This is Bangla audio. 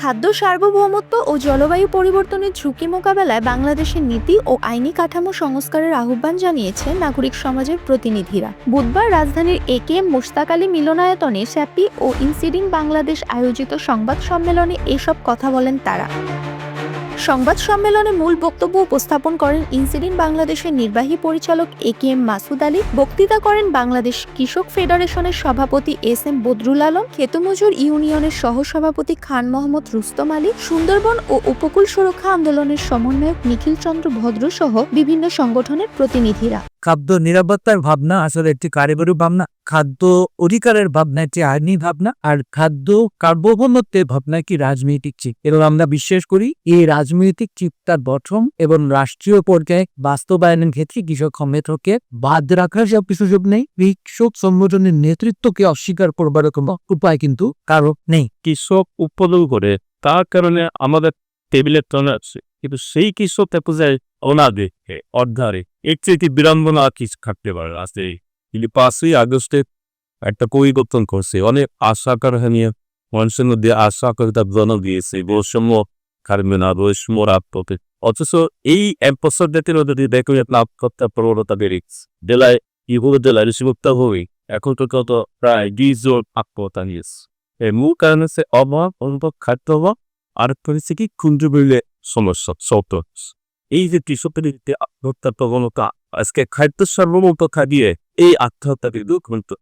খাদ্য সার্বভৌমত্ব ও জলবায়ু পরিবর্তনের ঝুঁকি মোকাবেলায় বাংলাদেশের নীতি ও আইনি কাঠামো সংস্কারের আহ্বান জানিয়েছে নাগরিক সমাজের প্রতিনিধিরা। বুধবার রাজধানীর A K M Moshtaq Ali মিলনায়তনে স্যাপি ও ইনসিডিং বাংলাদেশ আয়োজিত সংবাদ সম্মেলনে এসব কথা বলেন তারা। সংবাদ সম্মেলনে মূল বক্তব্য উপস্থাপন করেন ইনসিডিন বাংলাদেশের নির্বাহী পরিচালক A K M Masud Ali. বক্তৃতা করেন বাংলাদেশ কৃষক ফেডারেশনের সভাপতি এস এম বদরুল আলম, খেতমজুর ইউনিয়নের সহসভাপতি খান মোহাম্মদ রুস্তম আলী, সুন্দরবন ও উপকূল সুরক্ষা আন্দোলনের সমন্বয়ক নিখিল চন্দ্র ভদ্র সহ বিভিন্ন সংগঠনের প্রতিনিধিরা। খাদ্য নিরাপত্তার ভাবনা আসলে একটি কারিগরি ভাবনা। খাদ্য অধিকারের ভাবনা একটি আইনি ভাবনা। আর খাদ্য কার্বভৌমত্বের ভাবনা কি রাজনৈতিক চিপ। এবং আমরা বিশ্বাস করি, এই রাজনৈতিক চিপটার গঠন এবং রাষ্ট্রীয় পর্যায়ে বাস্তবায়নের ক্ষেত্রে কৃষক সমেতকে বাদ রাখার সব সুযোগ নেই। কৃষক সংগঠনের নেতৃত্বকে অস্বীকার করবার কোনো উপায় কিন্তু কারও নেই। কৃষক উৎপাদন করে, তার কারণে আমাদের টেবিলের টনে আছে। কিন্তু সেই কৃষক পর্যায়ে অনাদে অর্ধারে, এর চেয়ে বিড়ম্বনা আর কিছু থাকতে পারে? আছে কিন্তু পাঁচই আগস্টে একটা পরিবর্তন করছে। অনেক আশা করা মানুষের মধ্যে আশা করে তার জন্ম দিয়েছে। বৈষম্য কারবে না, বৈষম্য রাত করতে অথচ এই এক বছর দেখতে যদি দেখো করতে প্রবণতা বেড়েছে জেলায়, ইহুদ জেলায় ঋষিমুক্ত হয়ে এখন তো কত প্রায় দুই জোর আত্মহত্যা নিয়েছে। এর মূল কারণ হচ্ছে অভাব অনুভব খাদ্য অভাব আর কি ক্ষুদ্র মূল্যে সমস্যা শর্ত এই যে কৃষকের আত্মহত্যার প্রবণতা আজকে খাদ্য সর্বমত খাদিয়ে এই আত্মহত্যা কিন্তু